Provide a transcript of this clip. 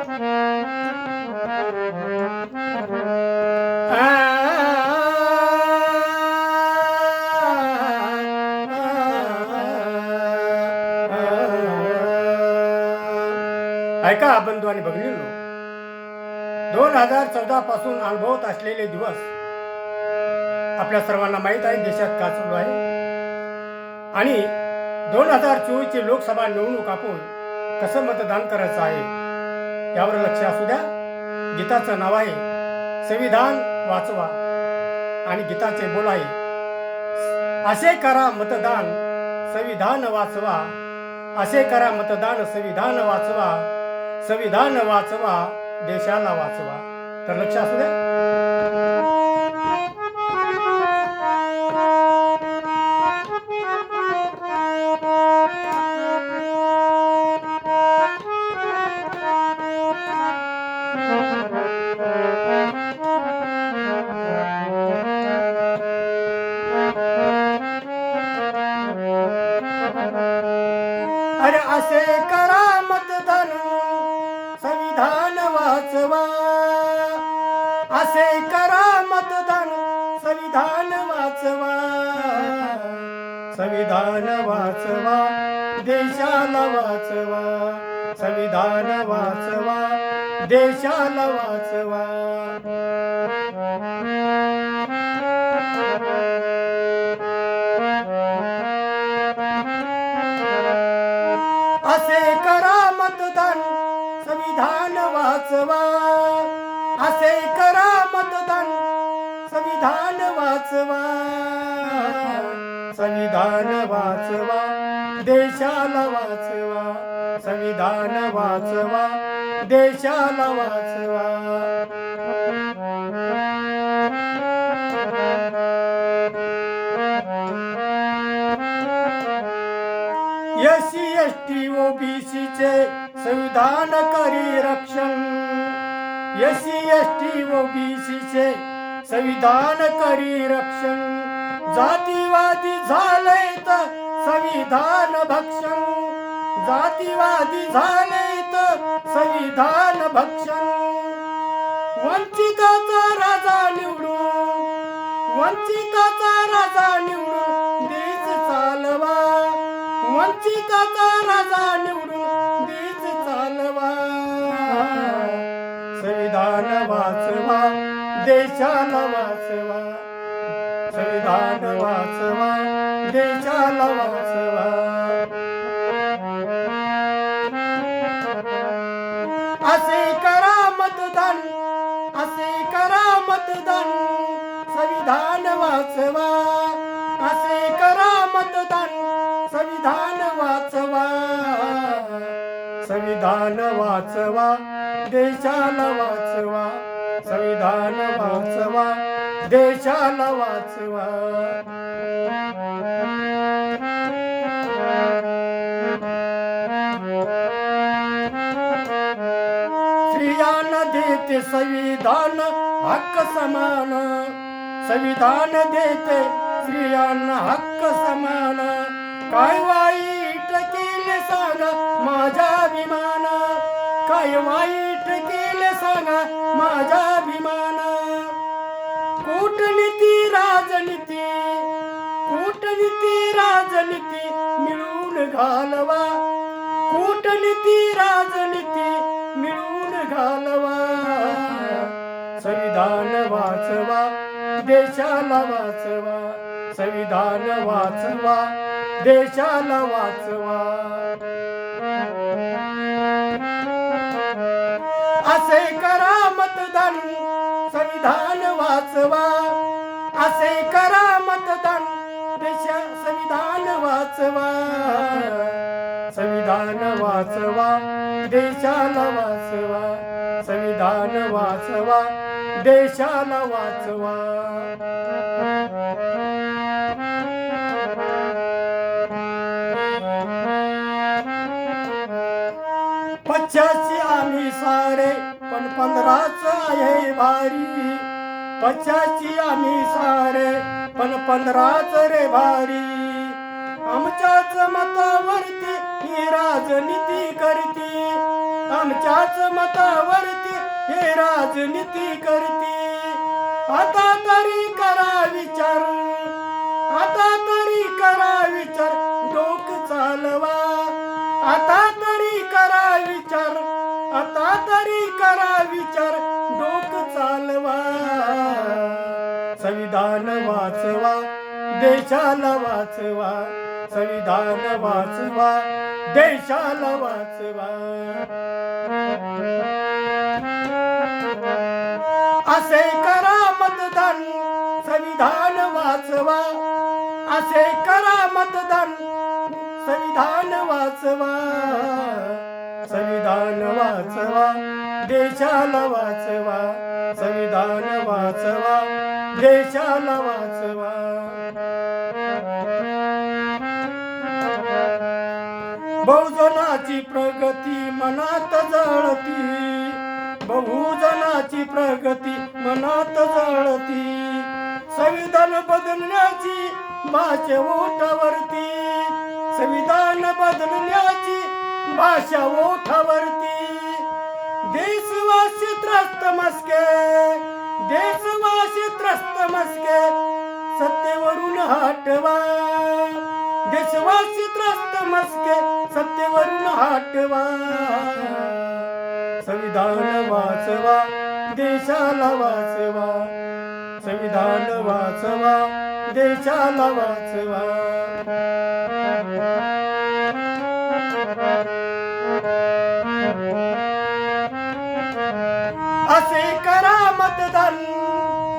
ऐका बंधू आणि भगिनींनो. दोन हजार चौदा पासून अनुभवत असलेले दिवस आपल्या सर्वांना माहीत आहे देशात का चालू आहे? आणि दोन हजार चोवीसची लोकसभा निवडणूक आपण कसं मतदान करायचं आहे? यावर लक्ष असू द्या. गीताचं नाव आहे संविधान वाचवा. आणि गीताचे बोल आहे असे करा मतदान संविधान वाचवा. असे करा मतदान संविधान वाचवा. संविधान वाचवा देशाला वाचवा. तर लक्ष असू द्या. संविधान वाचवा. असे करा मतदान संविधान वाचवा. संविधान वाचवा देशाला वाचवा. संविधान वाचवा देशाला वाचवा. वाचवा. असे करा मतदान. संविधान वाचवा. संविधान वाचवा. देशाला वाचवा. संविधान वाचवा. देशाला वाचवा. एस सी एस टी ओबीसीचे संविधान करी रक्षण. एससी एस टी ओबीसीचे संविधान करी रक्षण. जातीवादी झाले तर संविधान भक्षण. जातीवादी झाले तर संविधान भक्षण. वंचिताचा राजा निवडून वंचिताचा राजा निवडून देश चालवा. वंचिताचा राजा निवडून संविधान वाचवा देशाला वाचवा. संविधान वाचवा देशाला वाचवा. असे करा मतदान असे करा मतदान. संविधान वाचवा. असे करा मतदान संविधान वाचवा. संविधान वाचवा. देशाला वाचवा संविधान वाचवा देशाला वाचवा. स्त्रियांना देते संविधान हक्क समान. संविधान देते स्त्रियांना हक्क समान. काय वाईट केले सांगा माझा अभिमान. काय वाईट केले सांगा माझ्या अभिमान. कूटनीती राजनीती कूटनीती राजनीती मिळून घालवा. कूटनीती राजनीती मिळून घालवा. संविधान वाचवा देशाला वाचवा. संविधान वाचवा देशाला वाचवा. असे करा मतदान संविधान वाचवा. असे करा मतदान देशा संविधान वाचवा. संविधान वाचवा देशाला वाचवा. संविधान वाचवा देशाला वाचवा. पच्चाची आम्ही सारे पण पंधराच आहे भारी. पच्चाची आम्ही सारे पण पंधराच रे भारी. आमच्याच मतावरती ही राजनीती करती. आमच्याच मतावरती हे राजनीती करते. आता तरी करा विचार आता तरी करा विचार डोक चालवा. आता तरी करा विचार डोक चालवा. संविधान वाचवा देशाला वाचवा. संविधान वाचवा देशाला वाचवा. असे करा मतदान संविधान वाचवा. असे करा मतदान संविधान वाचवा. संविधान वाचवा देशाला वाचवा संविधान वाचवा देशाला वाचवा. बहुजनाची प्रगती मनात जळती बहुजनाची प्रगती मनात जळती. संविधान बदलण्याची माझे ओठावरती संविधान बदलण्याची भाषा ओठावरती. देशवासी त्रस्त मस्के. देशवासी त्रस्त मस्के. सत्तेवरून हटवा. देशवासी त्रस्त मस्के. सत्तेवरून हटवा. संविधान वाचवा. देशाला वाचवा. संविधान वाचवा. देशाला वाचवा. असे करा मतदान